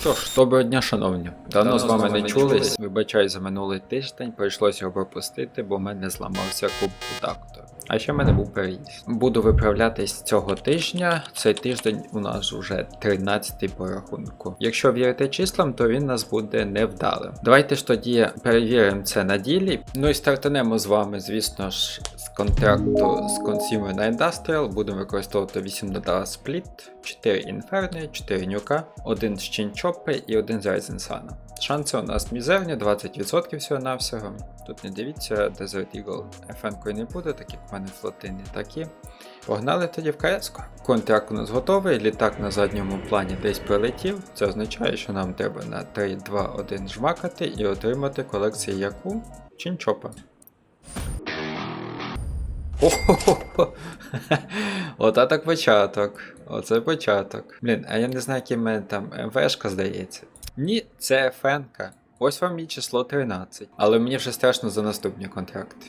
Що ж, доброго дня, шановні. Давно з вами не чулись. Вибачай за минулий тиждень, прийшлося його пропустити, бо в мене зламався доктор. А ще в мене був переїзд. Буду виправлятись цього тижня. Цей тиждень у нас вже 13-й по рахунку. Якщо вірити числам, то він нас буде невдалим. Давайте ж тоді перевіримо це на ділі. Ну і стартанемо з вами, звісно ж, контракту з Consumer на Industrial. Будемо використовувати 8 на 2 спліт, 4 інферни, 4 нюка, 1 з Чинчопи і 1 з Sun. Шанси у нас мізерні, 20% всього-навсього. Тут не дивіться, Desert Eagle FN не буде, так як в мене флоти не такі. Погнали тоді в КС. Контракт у нас готовий, літак на задньому плані десь прилетів. Це означає, що нам треба на 3, 2, 1 жмакати і отримати колекцію яку? Чинчопа. Охо-хо-хо. Ота так початок. Оце початок. Блін, а я не знаю, який мене там МВшка здається. Ні, це ФНК. Ось вам і число 13. Але мені вже страшно за наступні контракти.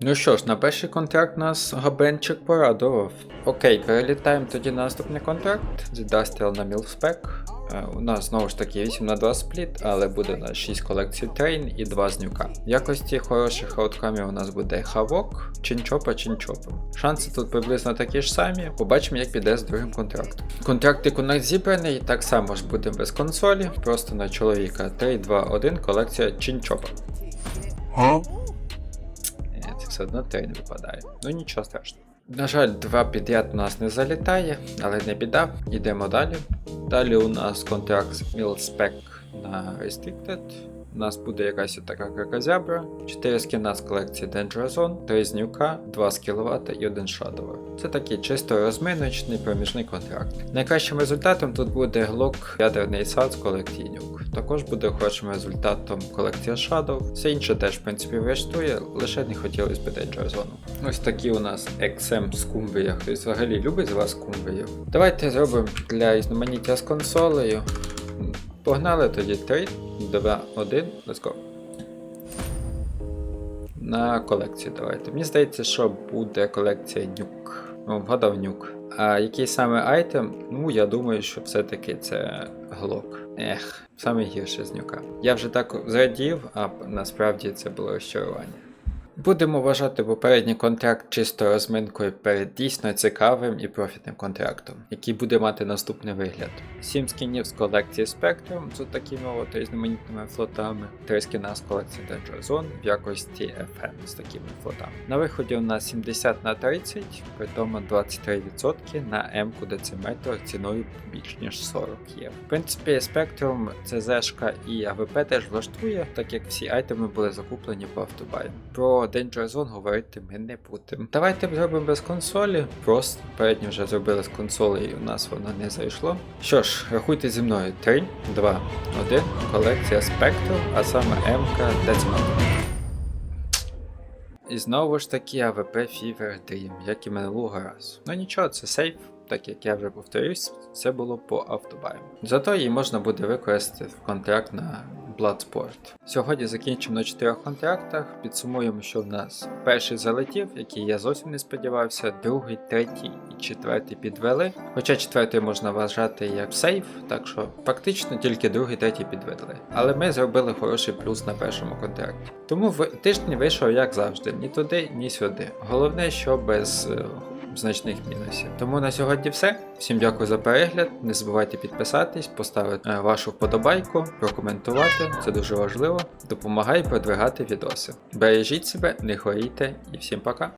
Ну що ж, на перший контракт нас Габенчик порадував. Окей, перелітаємо тоді на наступний контракт з на Мілспек. Е, У нас знову ж таки 8 на 2 спліт, але буде у нас 6 колекцій трейн і 2 з нюка. В якості хороших ауткамів у нас буде Хавок, Чинчопа, Чинчопа. Шанси тут приблизно такі ж самі. Побачимо, як піде з другим контрактом. Контрактик у нас зібраний, так само ж буде без консолі, просто на чоловіка 3, 2, 1 колекція Чинчопа. Все одно трейн випадає. Ну нічого страшного. На жаль, два підряд у нас не залітає, але не біда, йдемо далі. Далі у нас контракт з Milspec на Restricted. У нас буде якась така кракозябра, 4 скіна з колекції Danger Zone, 3 з нюка, 2 з кіловата і 1 шадовер. Це такий чисто розминочний проміжний контракт. Найкращим результатом тут буде глок ядерний сад з колекції нюк. Також буде хорошим результатом колекція Shadow. Все інше теж в принципі влаштує, лише не хотілося б Danger Zone. Ось такі у нас XM з кумбія. Хтось взагалі любить з вас кумбію. Давайте зробимо для різноманіття з консолею. Погнали тоді 3, 2, 1, let's go. На колекцію давайте. Мені здається, що буде колекція нюк. Ну, вгадав нюк. А який саме айтем? Ну, я думаю, що все-таки це глок. Ех, саме гірше з нюка. Я вже так зрадів, а насправді це було розчарування. Будемо вважати попередній контракт чисто розминкою перед дійсно цікавим і профітним контрактом, який буде мати наступний вигляд: 7 скінів з колекції Spectrum з такими от різноманітними флотами, 3 скіна з колекції Danger Zone в якості FN з такими флотами. На виході у нас 70 на 30, при тому 23% на М-ку дециметр ціною більш ніж 40 є. В принципі, Spectrum, CZ і АВП теж влаштує, так як всі айтеми були закуплені по автобаю. Про Danger Zone говорити ми не будемо. Давайте зробимо без консолі. Просто передньо вже зробили з консолі і у нас воно не зайшло. Що ж, рахуйте зі мною 3, 2, 1, колекція Spectrum, а саме МК Decimal. І знову ж таки AVP Fever Dream, як і минулого разу. Ну нічого, це сейф. Так як я вже повторюсь, це було по автобаю. Зато її можна буде використати в контракт на Bloodsport. Сьогодні закінчимо на чотирьох контрактах. Підсумуємо, що в нас перший залетів, який я зовсім не сподівався, другий, третій і четвертий підвели. Хоча четвертий можна вважати як сейф, так що фактично тільки другий, третій підвели. Але ми зробили хороший плюс на першому контракті. Тому в тиждень вийшов як завжди, ні туди, ні сюди. Головне, що без. Значних мінусів. Тому на сьогодні все. Всім дякую за перегляд. Не забувайте підписатись, поставити е, вашу вподобайку, прокоментувати. Це дуже важливо. Допомагає продвигати відоси. Бережіть себе, не хворійте і всім пока.